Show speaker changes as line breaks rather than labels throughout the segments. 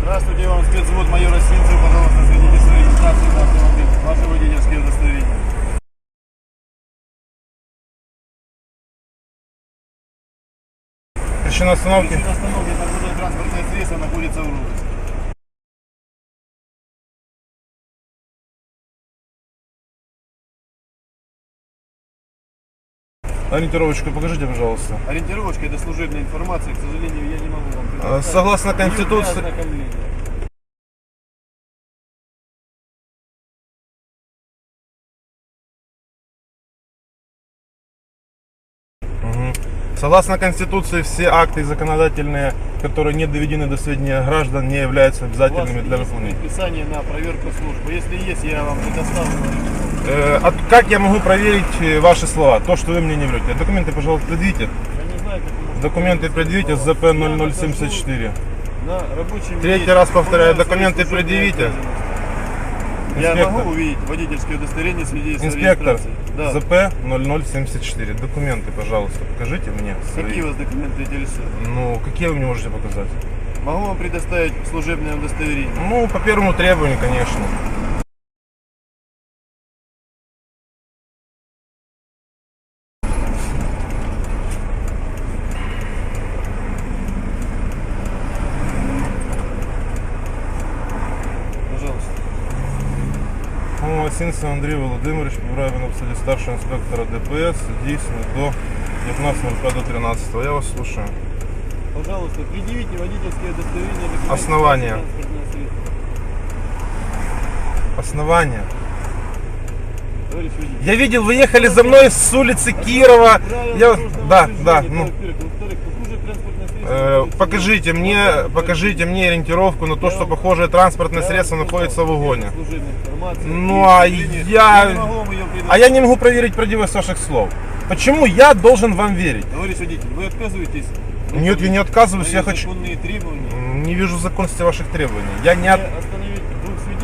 Здравствуйте, вам спецвод майора Синцева, пожалуйста, следите за регистрацией на автомобиль. Ваши водительские удостоверения.
Причина остановки?
Причина остановки на транспортное средство находится в розыске.
Ориентировочку покажите, пожалуйста.
Ориентировочка это служебная информация, к сожалению, я не могу вам предоставить.
Согласно Конституции... Согласно Конституции, все акты законодательные, которые не доведены до сведения граждан, не являются обязательными для выполнения.
предписание на проверку службы. Если есть, я вам предоставлю.
Э, а как я могу проверить э, ваши слова? То, что вы мне не врете. Документы, пожалуйста, предъявите. Документы предъявите. ЗП
Я
0074.
нахожусь На рабочем
Третий раз повторяю, документы предъявите.
обязанности. Я
Инспектор.
могу увидеть водительское удостоверение свидетельство
Инспектор?
Да.
ЗП 0074. Документы, пожалуйста, покажите мне. свои.
Какие вас документы интересуют?
Ну, какие вы мне можете показать?
Могу вам предоставить служебное удостоверение.
Ну, по первому требованию, конечно.
Пожалуйста.
Ну, Осинцев Андрій Володимирович, по праві написали старшого інспектора ДПС, дійсно до 19.05.13. Я вас слушаю.
Пожалуйста, предъявите водительское удостоверение. документы,
Основание.
транспортное средство.
Основание.
Товарищ водитель.
Я видел, вы ехали за мной с улицы Кирова.
Правила
Я...
дорожного
Да,
движения,
да,
это
ну.
во-первых. Во-вторых,
покажите
в
мне, покажите мне ориентировку на то, что похожее транспортное средство находится в угоне. Ну, а я- А я не могу проверить правдивость ваших слов. Почему я должен вам верить?
Товарищ водитель, вы отказываетесь?
Нет, я не отказываюсь, я хочу... Не вижу законности ваших требований. Я не от...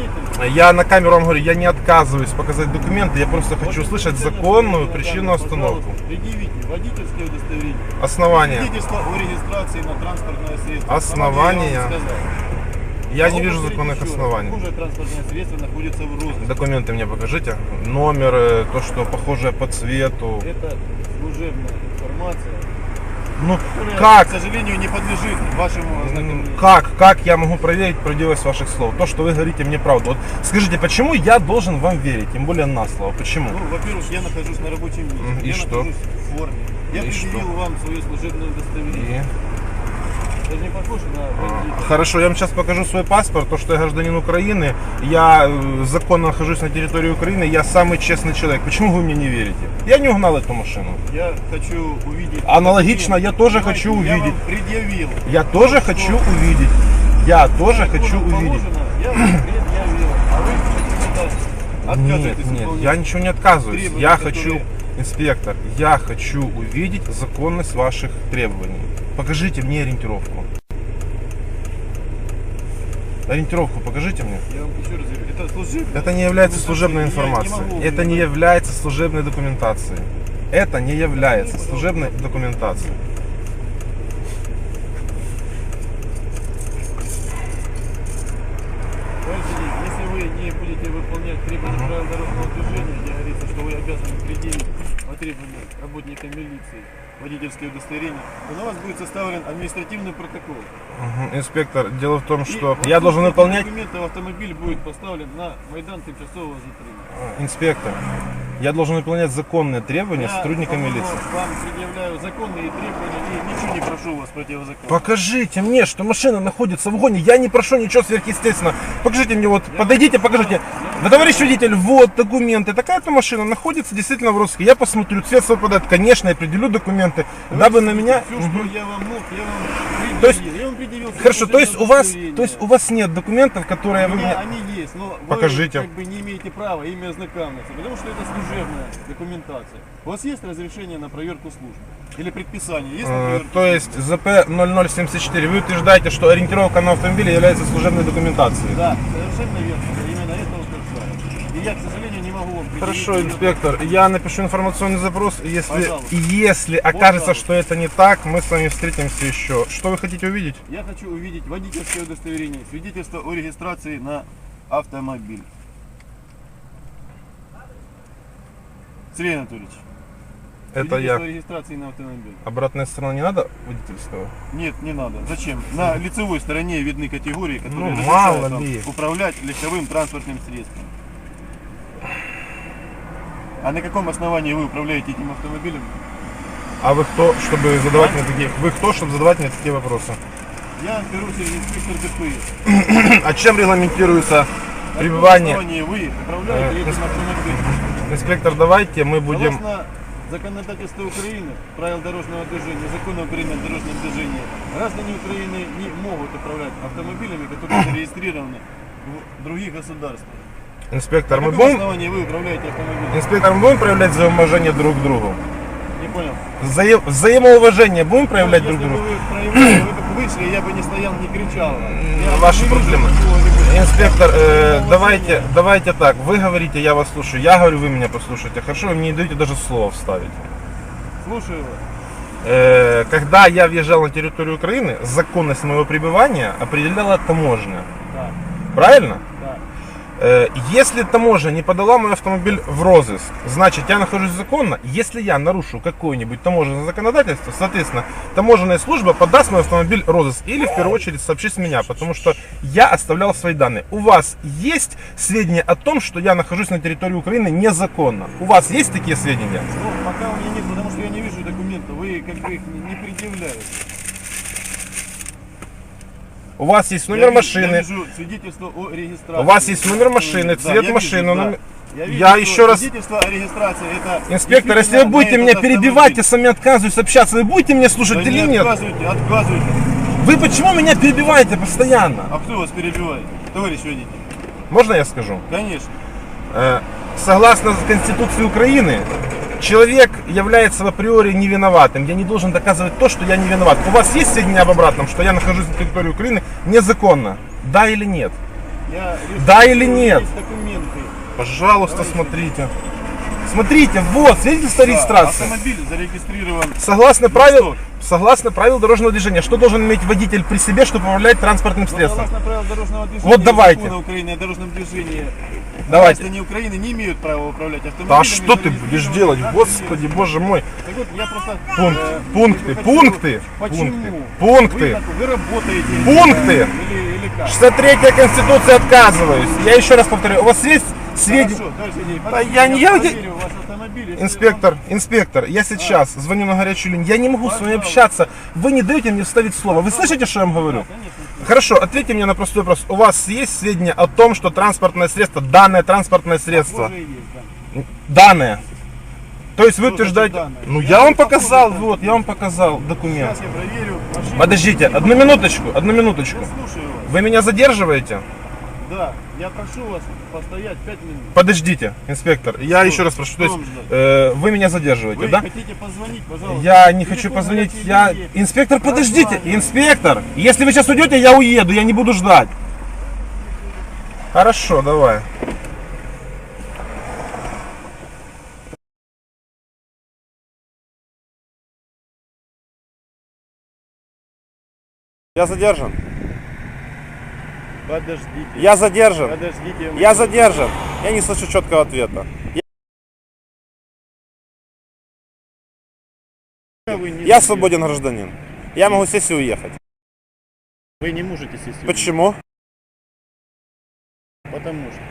Свидетелей.
Я на камеру вам говорю, я не отказываюсь показать документы, я просто хочу услышать законную причину остановки.
пожалуйста, Предъявите водительское удостоверение.
Основание.
Свидетельство о регистрации на транспортное средство.
Основания.
Я,
не вижу законных оснований.
Похожее транспортное средство находится в розыске.
Документы мне покажите. Номеры, то, что похожее по цвету.
Это служебная информация,
Ну,
которая,
как?
к сожалению, не подлежит вашему ознакомлению.
Как? Как я могу проверить правдивость ваших слов? То, что вы говорите мне правду. Вот скажите, почему я должен вам верить? Тем более на слово. Почему?
Ну, во-первых, я нахожусь на рабочем месте.
И
я
что?
нахожусь в форме. Я
И
предъявил
что?
вам свое служебное удостоверение.
И-
Не на.
Хорошо, я вам сейчас покажу свой паспорт, то, что я гражданин Украины, я э, законно нахожусь на территории Украины, я самый честный человек. Почему вы мне не верите? Я не угнал эту машину.
Я хочу увидеть...
Аналогично, я тоже
Понимаете,
хочу
Я
увидеть.
вам предъявил.
Я тоже
Что?
хочу увидеть. Я тоже
Закону
хочу увидеть.
Я вам предъявил. А вы
Нет, нет, я ничего не отказываюсь.
требования,
Я хочу, инспектор, я хочу увидеть законность ваших требований. Покажите мне ориентировку. Ориентировку покажите мне.
Я вам еще раз говорю, это служебное.
Это не является служебной
Я не
информацией.
могу
Это не является служебной документацией. Это не является служебной документацией.
Товарищ водитель, Если вы не будете выполнять требования правил дорожного движения, где говорится, что вы обязаны предъявить по требованию работника милиции водительское удостоверение, то на вас будет составлен административный протокол.
Мгм. Инспектор, дело в том,
И
что
в
я должен выполнять...
документов автомобиль будет поставлен на Майдан тимчасового затримания.
А, Инспектор, я должен выполнять законные требования
Я
сотрудника
вам-
милиции.
Вам предъявляю законные требования и ничего не прошу у вас противозаконно.
Покажите мне, что машина находится в угоне. Я не прошу ничего сверхъестественного. Покажите мне, вот, подойдите, покажите. Да, товарищ водитель, вот документы. Такая-то машина находится действительно в розыске. Я посмотрю, цвет совпадает. Конечно, я определю документы, дабы на меня...
Все, что я вам мог, я вам
То есть-.
Я вам предъявил
Хорошо, то есть у вас, то есть у вас нет документов, которые
У
вы
меня
мне...
они есть, но
Покажите.
вы как бы не имеете права ими ознакомиться, потому что это служебная документация. У вас есть разрешение на проверку службы? Или предписание? Есть
Э,
проверку
То есть ЗП 0074. Вы утверждаете, что ориентировка на автомобиле является служебной документацией.
Да, совершенно верно. Я к сожалению, не могу вам
Хорошо, инспектор, я напишу информационный запрос, и если,
Пожалуйста.
и если окажется,
Пожалуйста.
что это не так, мы с вами встретимся еще. Что вы хотите увидеть?
Я хочу увидеть водительское удостоверение, свидетельство о регистрации на автомобиль. Сергей Анатольевич,
Это
свидетельство о
я.
регистрации на автомобиль.
Обратная сторона не надо водительского?
Нет, не надо. Зачем? На лицевой стороне видны категории, которые
Ну,
разрешают
мало
вам
ли.
управлять легковым транспортным средством. А на каком основании вы управляете этим автомобилем?
А вы кто, чтобы задавать мне такие... Вы кто, чтобы задавать мне такие вопросы?
Я берусь инспектор ДПС.
А чем регламентируется
На
пребывание?
основании вы управляете
Э,
этим автомобилем?
Инспектор, давайте мы будем...
Согласно законодательству Украины, правил дорожного движения, закона Украины о дорожном движении, граждане Украины не могут управлять автомобилями, которые зарегистрированы в других государствах.
Инспектор, мы будем...
вы управляете автомобилем?
Инспектор, мы будем проявлять взаимоуважение друг к другу?
Не понял.
Взаим- Взаимоуважение будем проявлять
Если
друг к
бы
другу?
вы проявляли, вы бы вышли, я бы не стоял, не кричал. Я
ваши
не
проблемы. Инспектор, э, давайте, давайте так. Вы говорите, я вас слушаю. Я говорю, вы меня послушайте. Хорошо, вы мне не даете даже слово вставить.
Слушаю вас.
Э, когда я въезжал на территорию Украины, законность моего пребывания определяла таможня.
Да,
Правильно? Э, Если таможня не подала мой автомобиль в розыск, значит я нахожусь законно. Если я нарушу какое-нибудь таможенное законодательство, соответственно, таможенная служба подаст мой автомобиль в розыск или в первую очередь сообщит меня, потому что я оставлял свои данные. У вас есть сведения о том, что я нахожусь на территории Украины незаконно? У вас есть такие сведения?
Ну, пока у меня нет, потому что я не вижу документов. Вы как бы их не предъявляете.
У вас есть
Я
номер
вижу-
машины,
Я вижу свидетельство о регистрации.
У вас есть номер машины,
Да,
цвет
я
машины,
вижу, да.
номер-
Я, вижу,
Я
что
еще раз-
Свидетельство о регистрации это...
Инспектор, если вы будете меня перебивать, я с вами отказываюсь общаться, вы будете меня слушать
Да
или
не
нет?
отказывайте, отказывайте.
Вы почему меня перебиваете постоянно?
А кто вас перебивает? Товарищ водитель.
Можно я скажу?
Конечно.
Э, Согласно Конституции Украины, человек является в априори невиноватым. Я не должен доказывать то, что я не виноват. У вас есть сведения об обратном, что я нахожусь на территории Украины незаконно? Да или нет?
Я
Да или нет? Пожалуйста,
Товарищ
смотрите. Смотрите, вот, свидетельство о регистрации.
автомобиль зарегистрирован.
Согласно правил,
что?
согласно правил дорожного движения, что должен иметь водитель при себе, чтобы управлять транспортным
Но
средством?
Согласно правил дорожного движения,
Вот давайте.
закона Украины о дорожном движении,
Давайте.
граждане Украины не имеют права управлять автомобилями.
Да что ты будешь делать? Господи, боже мой.
Так вот, я просто...
Пункт,
э,
пункты,
хочу-
пункты,
Почему?
пункты, пункты.
Вы, вы работаете...
Пункты.
Или, или как?
63 Конституция отказываюсь. Я еще раз повторяю, у вас есть сведения? Да я не- я- Инспектор, инспектор, я сейчас звоню на горячую линию. Я не могу с вами
Пожалуйста.
общаться. Вы не даете мне вставить слово. Вы слышите, что я вам говорю?
Конечно.
Хорошо, ответьте мне на простой вопрос. У вас есть сведения о том, что транспортное средство, данное транспортное средство,
есть, да.
данное? То есть вы утверждаете...
данное?
Ну
Я
я вам показал,
на
вот, я вам показал документ.
Сейчас я проверю машину.
Подождите, одну минуточку, одну минуточку. Вы меня задерживаете?
Да, я прошу вас постоять 5 минут.
Подождите, инспектор, я
Что?
еще раз прошу. То есть, э, вы меня задерживаете,
Вы
да?
хотите позвонить, пожалуйста?
Я не хочу позвонить, я...
линии.
Инспектор, подождите, инспектор, если вы сейчас уйдете, я уеду, я не буду ждать. Хорошо, давай.
Я задержан.
Подождите.
Я задержан.
Подождите.
Я задержан. Я не слышу четкого ответа. Я свободен гражданин. Я могу сесть и уехать.
Вы не можете сесть.
Почему?
Потому что.